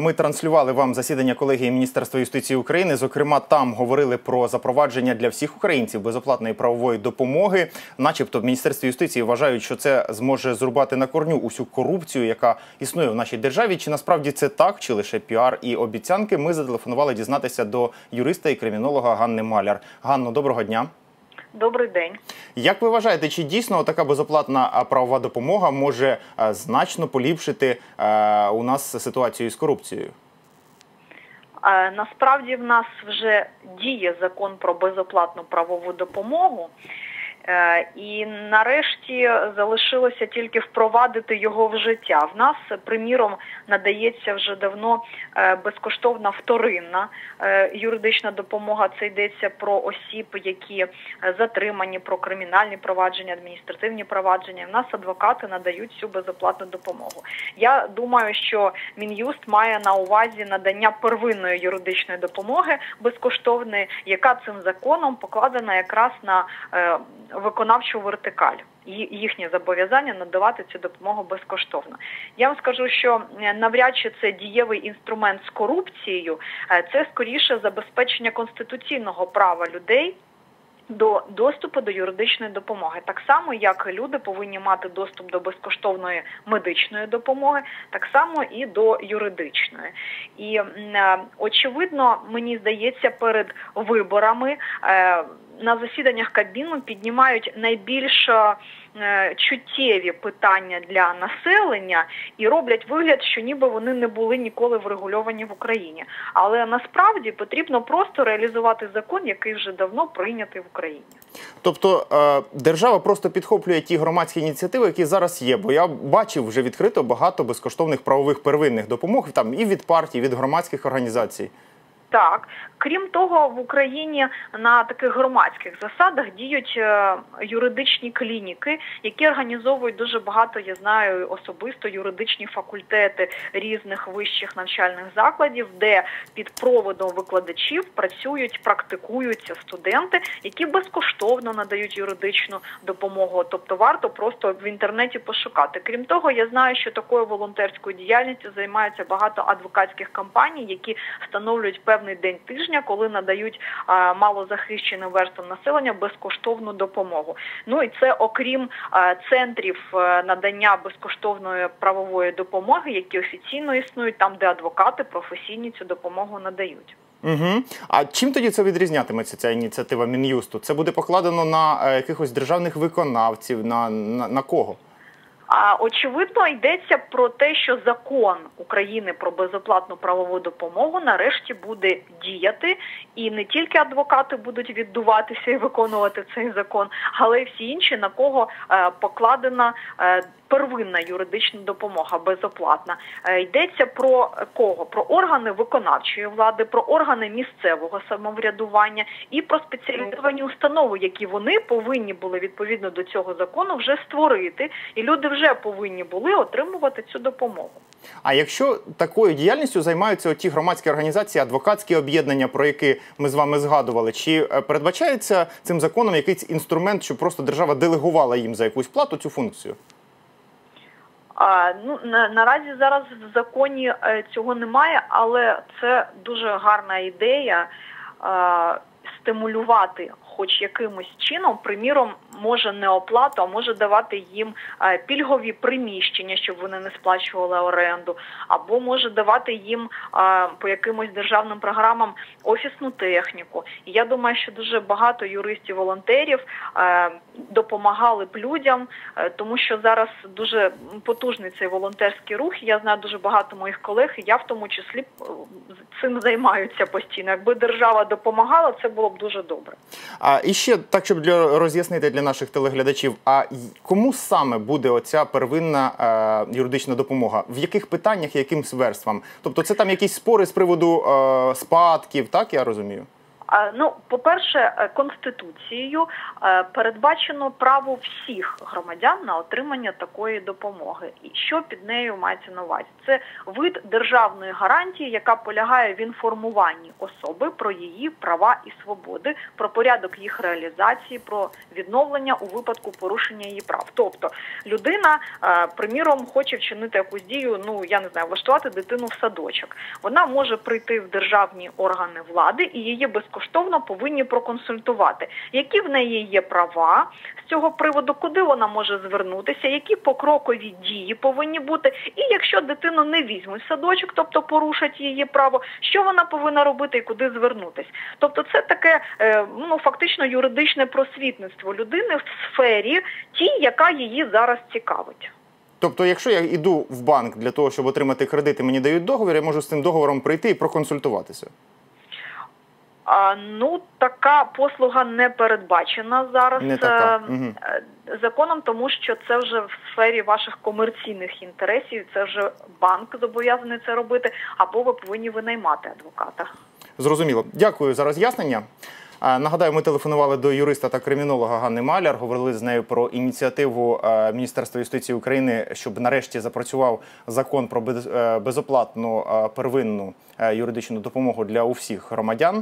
Ми транслювали вам засідання колегії Міністерства юстиції України. Зокрема, там говорили про запровадження для всіх українців безоплатної правової допомоги. Начебто, в міністерстві юстиції вважають, що це зможе зрубати на корню усю корупцію, яка існує в нашій державі. Чи насправді це так, чи лише піар і обіцянки? Ми зателефонували дізнатися до юриста і кримінолога Ганни Маляр. Ганно, доброго дня. Добрий день. Як ви вважаєте, чи дійсно така безоплатна правова допомога може значно поліпшити у нас ситуацію з корупцією? Е, Насправді в нас вже діє закон про безоплатну правову допомогу. Е, І нарешті залишилося тільки впровадити його в життя. В нас, приміром, надається вже давно е, безкоштовна вторинна е, юридична допомога. Це йдеться про осіб, які затримані, про кримінальні провадження, адміністративні провадження. В нас адвокати надають цю безоплатну допомогу. Я думаю, що Мін'юст має на увазі надання первинної юридичної допомоги безкоштовної, яка цим законом покладена якраз на виконавчу вертикаль. Їхнє зобов'язання надавати цю допомогу безкоштовно. Я вам скажу, що е, навряд чи це дієвий інструмент з корупцією, е, це скоріше забезпечення конституційного права людей до доступу до юридичної допомоги, так само як люди повинні мати доступ до безкоштовної медичної допомоги, так само і до юридичної. І е, очевидно, мені здається, перед виборами на засіданнях Кабміну піднімають найбільш е, чуттєві питання для населення і роблять вигляд, що ніби вони не були ніколи врегульовані в Україні. Але насправді потрібно просто реалізувати закон, який вже давно прийнятий в Україні. Тобто е, держава просто підхоплює ті громадські ініціативи, які зараз є. Бо я бачив вже відкрито багато безкоштовних правових первинних допомог там і від партій, і від громадських організацій. Так, крім того, в Україні на таких громадських засадах діють е, юридичні клініки, які організовують дуже багато, я знаю, особисто юридичні факультети різних вищих навчальних закладів, де під проводом викладачів працюють, практикуються студенти, які безкоштовно надають юридичну допомогу. Тобто варто просто в інтернеті пошукати. Крім того, я знаю, що такою волонтерською діяльністю займаються багато адвокатських компаній, які встановлюють певний день тижня, коли надають малозахищеним верствам населення безкоштовну допомогу. Ну і це окрім центрів а, надання безкоштовної правової допомоги, які офіційно існують, там де адвокати професійні цю допомогу надають. Угу. А чим тоді це відрізнятиметься ця ініціатива Мін'юсту? Це буде покладено на е, якихось державних виконавців, на, на, на кого? А очевидно йдеться про те, що закон України про безоплатну правову допомогу нарешті буде діяти, і не тільки адвокати будуть віддуватися і виконувати цей закон, але й всі інші, на кого е, покладена е, первинна юридична допомога безоплатна. Е, йдеться про кого? Про органи виконавчої влади, про органи місцевого самоврядування і про спеціалізовані установи, які вони повинні були відповідно до цього закону вже створити, і люди вже повинні були отримувати цю допомогу. А якщо такою діяльністю займаються ті громадські організації, адвокатські об'єднання, про які ми з вами згадували, чи е, передбачається цим законом якийсь інструмент, щоб просто держава делегувала їм за якусь плату цю функцію? А, ну на, наразі зараз в законі е, цього немає, але це дуже гарна ідея е, стимулювати, хоч якимось чином, приміром, може не оплату, а може давати їм е, пільгові приміщення, щоб вони не сплачували оренду, або може давати їм е, по якимось державним програмам офісну техніку. І я думаю, що дуже багато юристів-волонтерів е, допомагали б людям, е, тому що зараз дуже потужний цей волонтерський рух. Я знаю дуже багато моїх колег, і я в тому числі е, цим займаюся постійно. Якби держава допомагала, це було б дуже добре. А і ще так, щоб для роз'яснити для наших телеглядачів, а кому саме буде оця первинна е, юридична допомога? В яких питаннях, яким верствам? Тобто, це там якісь спори з приводу е, спадків, так я розумію? Ну, по-перше, е, конституцією е, передбачено право всіх громадян на отримання такої допомоги. І що під нею мається на увазі? Це вид державної гарантії, яка полягає в інформуванні особи про її права і свободи, про порядок їх реалізації, про відновлення у випадку порушення її прав. Тобто людина, е, приміром, хоче вчинити якусь дію, ну я не знаю, влаштувати дитину в садочок. Вона може прийти в державні органи влади і її безкоштовно повинні проконсультувати, які в неї є права з цього приводу, куди вона може звернутися, які покрокові дії повинні бути, і якщо дитину не візьмуть в садочок, тобто порушать її право, що вона повинна робити і куди звернутись. Тобто, це таке е, ну фактично юридичне просвітництво людини в сфері тій, яка її зараз цікавить. Тобто, якщо я йду в банк для того, щоб отримати кредит, і мені дають договір, я можу з цим договором прийти і проконсультуватися. Ну, така послуга не передбачена зараз Не така. е, е, законом, тому що це вже в сфері ваших комерційних інтересів. Це вже банк зобов'язаний це робити, або ви повинні винаймати адвоката. Зрозуміло. Дякую за роз'яснення. Нагадаю, ми телефонували до юриста та кримінолога Ганни Маляр. Говорили з нею про ініціативу е, Міністерства юстиції України, щоб нарешті запрацював закон про без- безоплатну первинну юридичну допомогу для усіх громадян.